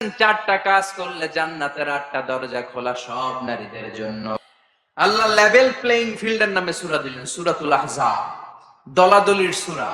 চারটা কাজ করলে জান্নাতের আটটা দরজা খোলা সব নারীদের জন্য। আল্লাহ লেভেল প্লেইং ফিল্ডের নামে সুরা দিলেন, সুরাতুল আহজাব। দলাদলির সুরা।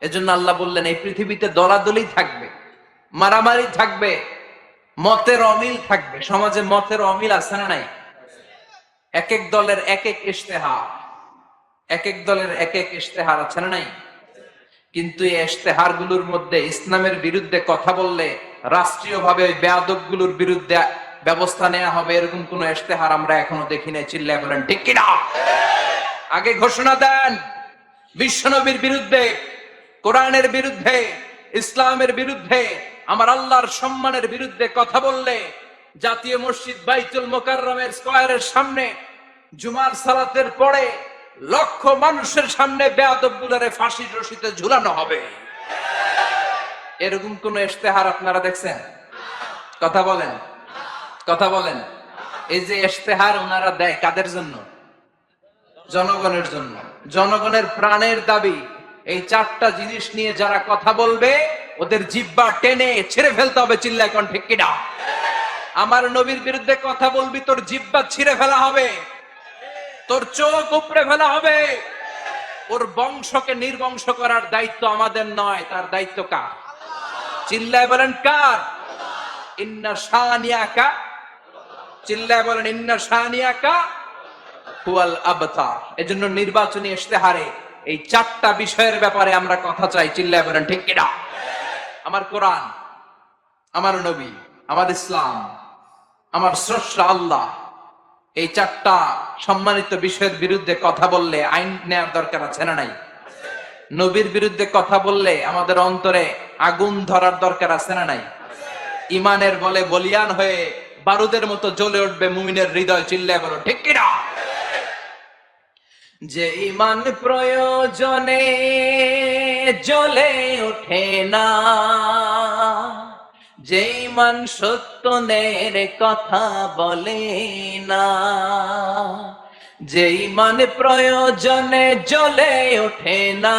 এজন্য আল্লাহ বললেন, এই পৃথিবীতে দলাদলি থাকবে, মারামারি থাকবে, মতের অমিল থাকবে। সমাজে মতের অমিল আছে না নাই? এক এক দলের এক এক ইশতেহার এক এক দলের এক এক ইশতেহার আছে না নাই? কিন্তু এই ইশতেহার মধ্যে ইসলামের বিরুদ্ধে কথা বললে রাষ্ট্রীয়ভাবে ওই বেয়াদব বিরুদ্ধে ব্যবস্থা নেওয়া হবে, এরকম কোন ইশতেহার আমরা এখনও দেখি নাই, চিল্লায় বলেন, ঠিক কিনা? আগে ঘোষণা দেন, বিশ্বনবীর বিরুদ্ধে, কোরআনের বিরুদ্ধে, ইসলামের বিরুদ্ধে, আমার আল্লাহর সম্মানের বিরুদ্ধে কথা বললে, জাতীয় মসজিদ বাইতুল মোকাররমের স্কয়ারের সামনে, জুমার সালাতের পরে লক্ষ মানুষের সামনে বেয়াদব গুলারে ফাঁসির রশিতে ঝুলানো হবে। এরকম কোন ইশতেহার আপনারা দেখছেন? কথা বলেন। কথা বলেন। এই যে ইশতেহার ওনারা দেয় কাদের জন্য? জনগণের জন্য। জনগণের প্রাণের দাবি, এই চারটা জিনিস নিয়ে যারা কথা বলবে, ওদের জিব্বা টেনে ছেড়ে ফেলতে হবে চিল্লায় কণ্ঠে কিনা আমার নবীর বিরুদ্ধে কথা বলবি, তোর জিব্বা ছিঁড়ে ফেলা হবে। তোর চোখ উপড়ে ফেলা হবে। ওর বংশকে নির্বংশ করার দায়িত্ব আমাদের নয়, তার দায়িত্ব কার? চিল্লায় বলেন কার? ইন্না শানিয়াকা। চিল্লায় বলেন, ইন্না শানিয়াকা হুয়াল আবতার। এজন্য নির্বাচনী ইশতেহারে এই চারটা বিষয়ের ব্যাপারে আমরা কথা চাই বলেন আমার কোরআন, আমার নবী, আমার ইসলাম, আমার স্রষ্টা আল্লাহ, এই চারটা সম্মানিত বিষয়ের বিরুদ্ধে কথা বললে আইন নেওয়ার দরকার আছে না নাই? নবীর বিরুদ্ধে কথা বললে আমাদের অন্তরে আগুন ধরার দরকার আছে না নাই? ইমানের বলে বলিয়ান হয়ে বারুদের মতো জ্বলে উঠবে মুমিনের হৃদয়, চিল্লায় বলো, ঠিক কিনা যে ইমান প্রয়োজনে জ্বলে ওঠে না, যে ইমান সত্যনের কথা বলে না, যে ইমান প্রয়োজনে জ্বলে ওঠে না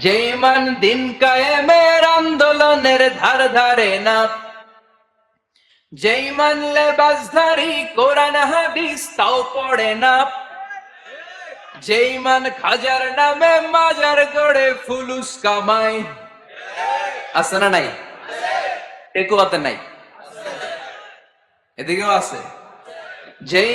যে ইমান দিন কায়েমের আন্দোলনের ধার ধারে না। যেই মানলে কোরআন হাদিস, তাও পড়ে না। যেই খাজার নামে মাজার গড়ে ফুলুস কামাই। আছে না নাই? টেকুয়াতে নাই। এদিকেও আছে। যেই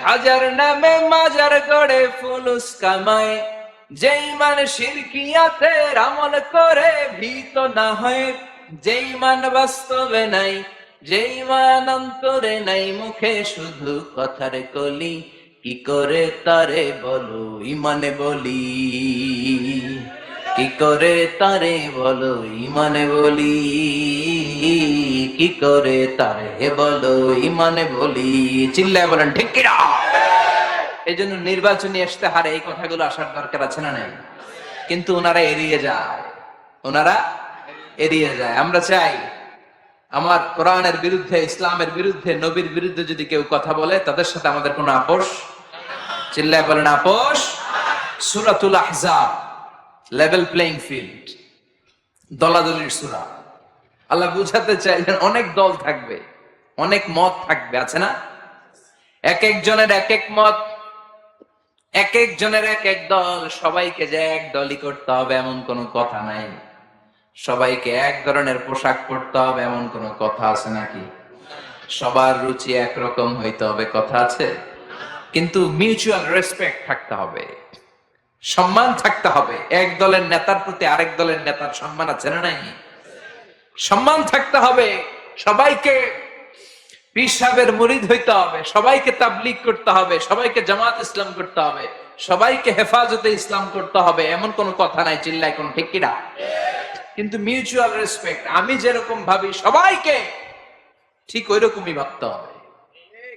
খাজার নামে মাজার গড়ে ফুলুস কামায় যেই মান শিরকিয়াতে আমল করে ভীত না হয়। যেই মান বাস্তবে নাই, যেই মান অন্তরে নাই, মুখে শুধু কথার কলি। কি করে তারে বলো, ইমানে বলি? কি করে তারে বলো, ইমানে বলি? কি করে তারে বলো, ইমানে বলি? চিল্লায় বলেন, ঠিক কিনা? এই জন্য নির্বাচনী ইশতেহারে এই কথাগুলো আসার দরকার আছে না নাই? কিন্তু ওনারা এড়িয়ে যায়। ওনারা এড়িয়ে যায়। আমরা চাই আমার কোরআনের বিরুদ্ধে, ইসলামের বিরুদ্ধে, নবীর বিরুদ্ধে যদি কেউ কথা বলে, তাদের সাথে আমাদের কোনো আপোষ? চিল্লায় বলেন আপোষ? সুরাতুল আহজাব লেভেল প্লেইং ফিল্ড দলাদলির সুরা। আল্লাহ বুঝাতে চাইলেন অনেক দল থাকবে, অনেক মত থাকবে, আছে না? এক একজনের এক এক মত এক একজনের এক এক দল, সবাইকে যে এক দলই করতে হবে এমন কোনো কথা নাই। সবাইকে এক ধরনের পোশাক পরতে হবে এমন কোনো কথা আছে নাকি? সবার রুচি একরকম হইতে হবে, কথা আছে? কিন্তু মিউচুয়াল রেসপেক্ট থাকতে হবে, সম্মান থাকতে হবে। এক দলের নেতার প্রতি আরেক দলের নেতার সম্মান আছে না নাই? সম্মান থাকতে হবে সবাইকে। পিসাবের মুরিদ হইতে হবে, সবাইকে তাবলিগ করতে হবে, সবাইকে জামাত ইসলাম করতে হবে, সবাইকে হেফাজতে ইসলাম করতে হবে, এমন কোনো কথা নাই, চিল্লায় কোন ঠিক কিনা? কিন্তু মিউচুয়াল রেসপেক্ট, আমি যেরকম ভাবি, সবাইকে ঠিক ওই রকমই ভাবতে হবে।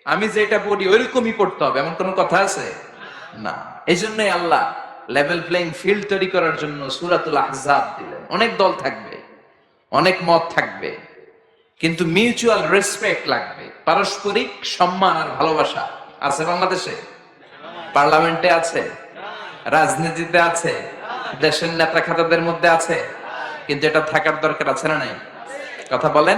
আমি যেটা পড়ি ওইরকমই পড়তে হবে, এমন কোনো কথা আছে? না। এই জন্যই আল্লাহ লেভেল প্লেইং ফিল্ড তৈরি করার জন্য সুরাতুল আহজাব দিলেন। অনেক দল থাকবে, অনেক মত থাকবে। কিন্তু মিউচুয়াল রেসপেক্ট লাগবে। পারস্পরিক সম্মান আর ভালোবাসা আছে বাংলাদেশে? পার্লামেন্টে আছে? রাজনীতিতে আছে? দেশের নেতা খাতাদের মধ্যে আছে? কিন্তু এটা থাকার দরকার আছে না নাই? কথা বলেন?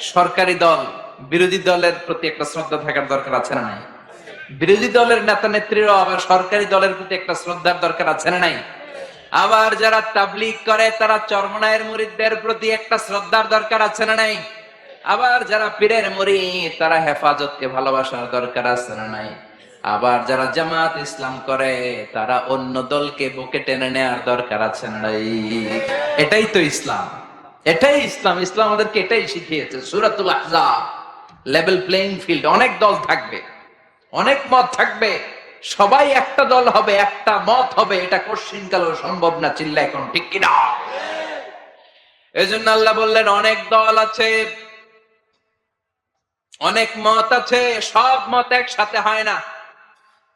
সরকারি দল, বিরোধী দলের প্রতি একটা শ্রদ্ধা থাকার দরকার আছে না নাই? বিরোধী দলের নেতা নেত্রীরাও আবার সরকারি দলের প্রতি একটা শ্রদ্ধার দরকার আছে না নাই? আবার যারা তাবলিগ করে, তারা চরমনায়ের মুরিদদের প্রতি একটা শ্রদ্ধার দরকার আছে না নাই? আবার যারা পীরের মুরিদ, তারা হেফাজতকে ভালোবাসার দরকার আছে না নাই? আবার যারা জামাত ইসলাম করে, তারা অন্য দলকে বুকে টেনে নেওয়ার দরকার আছে নাই? এটাই তো ইসলাম। এটাই ইসলাম। ইসলাম আমাদেরকে এটাই শিখিয়েছে। সুরাতুল আহজাব লেভেল প্লেইং ফিল্ড অনেক দল থাকবে, অনেক মত থাকবে। সবাই একটা দল হবে, একটা মত হবে, এটা কোশ্চিন কালেও সম্ভব না চিল্লা এখন ঠিক কিনা? এই জন্য আল্লাহ বললেন, অনেক দল আছে, অনেক মত আছে, সব মত একসাথে হয় না।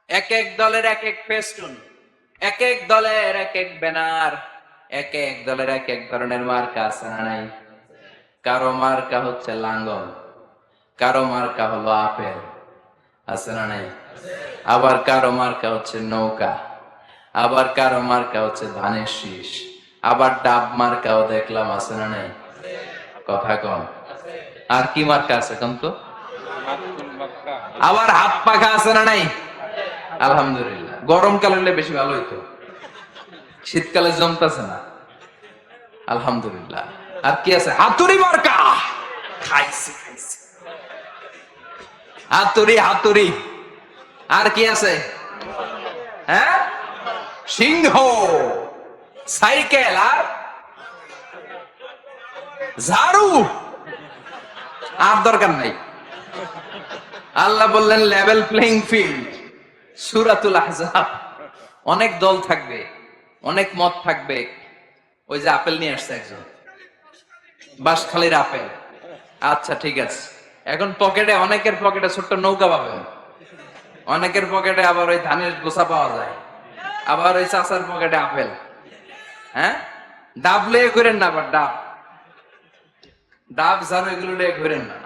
এক এক দলের এক এক ফেস্টুন, এক এক দলের এক এক ব্যানার, এক এক দলের এক এক ধরনের মার্কা আছে না নাই? কারও মার্কা হচ্ছে লাঙ্গল, কারও মার্কা হলো আপেল, আছে না নাই? আবার কারও মার্কা হচ্ছে নৌকা, আবার কারও মার্কা হচ্ছে ধানের শীষ, আবার ডাব মার্কাও দেখলাম, আছে না নাই? কথা কম। আর কি মার্কা আছে কম তো? আবার হাত পাখা আছে না নাই? আলহামদুলিল্লাহ। গরমকালে হলে বেশি ভালো হইতো। শীতকালে জমতেছে না। আলহামদুলিল্লাহ। আর কি আছে? হাতুড়ি মার্কা! খাইছে খাইছে। হাতুড়ি হাতুড়ি। আর কি আছে? হ্যাঁ? সিংহ, সাইকেল আর ঝাড়ু। আর দরকার নাই। আল্লাহ বললেন লেভেল প্লেইং ফিল্ড সুরাতুল আহজাব। অনেক দল থাকবে, অনেক মত থাকবে। ওই যে আপেল নিয়ে আসছে একজন। বাঁশখালীর আপেল। আচ্ছা ঠিক আছে। এখন পকেটে, অনেকের পকেটে ছোট্ট নৌকা পাবেন। অনেকের পকেটে আবার ওই ধানের গোসা পাওয়া যায়। আবার ওই চাষার পকেটে আপেল। হ্যাঁ? ডাব লয়ে ঘুরেন না আবার, ডাব। ডাব, ঝাড়ু এগুলো লয়ে ঘুরেন না।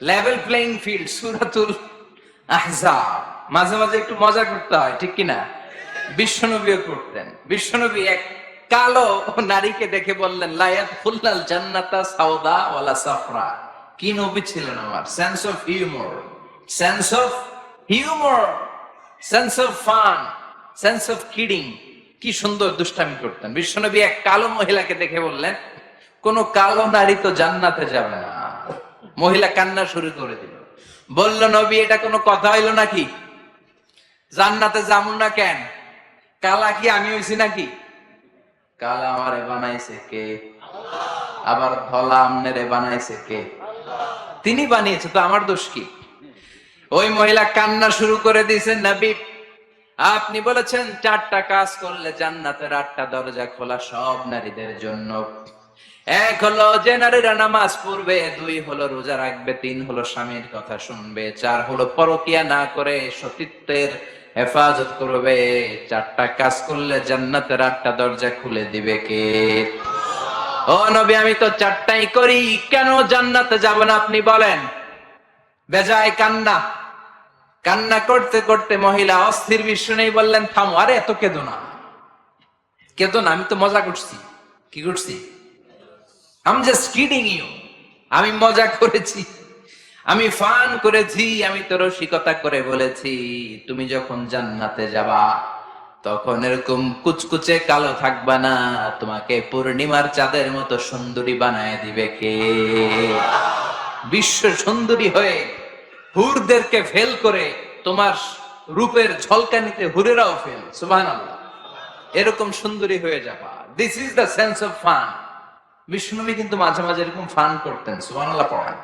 লেভেল প্লেইং ফিল্ড সুরাতুল আহজাব। মাঝে মাঝে একটু মজা করতে হয়, ঠিক কিনা বিশ্বনবীও করতেন। বিশ্বনবী এক কালো নারীকে দেখে বললেন লায়াত ফুল্লাল জান্নাতা সাউদা ওয়ালা সাফরা। কি নবী ছিলেন আমার? Sense of humour sense of humour sense of fun sense of kidding কি সুন্দর দুষ্টামি করতেন। বিশ্বনবী এক কালো মহিলাকে দেখে বললেন, কোন কালো নারী তো জান্নাতে যাবে না। মহিলা কান্না শুরু করে দিল। বলল, নবী, এটা কোনো কথা হইল নাকি? জান্নাতে যাব না কেন? কালা কি আমি হইছি নাকি? কালা আমারে বানাইছে কে? আবার ধলা আমনেরে বানাইছে কে? তিনি বানিয়েছে, তো আমার দোষ কি? ওই মহিলা কান্না শুরু করে দিয়েছেন, নবী, আপনি বলেছেন চারটা কাজ করলে জান্নাতের আটটা দরজা খোলা সব নারীদের জন্য। এক হলো যে নারীরা নামাজ পড়বে, দুই হলো রোজা রাখবে, তিন হলো স্বামীর কথা শুনবে, চার হলো পরকিয়া না করে সতীত্বের হেফাজত করবে। চারটা কাজ করলে জান্নাতের আটটা দরজা খুলে দিবে কে? ও নবী, আমি তো চারটাই করি, কেন জান্নাতে যাব না আপনি বলেন? বেজায় কান্না। কান্না করতে করতে মহিলা অস্থির নেই বললেন, থামো, আরে এত কেঁদো না। কেঁদো না, আমি তো মজা করছি। কি করছি? আম ইউ আমি মজা করেছি। আমি ফান করেছি। আমি তো রসিকতা করে বলেছি। তুমি যখন জান্নাতে যাবা, তখন এরকম কুচকুচে কালো থাকবা না। তোমাকে পূর্ণিমার চাঁদের মতো সুন্দরী বানায় দিবে কে? বিশ্ব সুন্দরী হয়ে হুরদেরকে ফেল করে তোমার রূপের ঝলকানিতে হুরেরাও ফেল সুবাহ এরকম সুন্দরী হয়ে যাবা। This is the sense of fun বিষ্ণুনবী কিন্তু মাঝে মাঝে এরকম ফান করতেন সুবাহ পড়েন।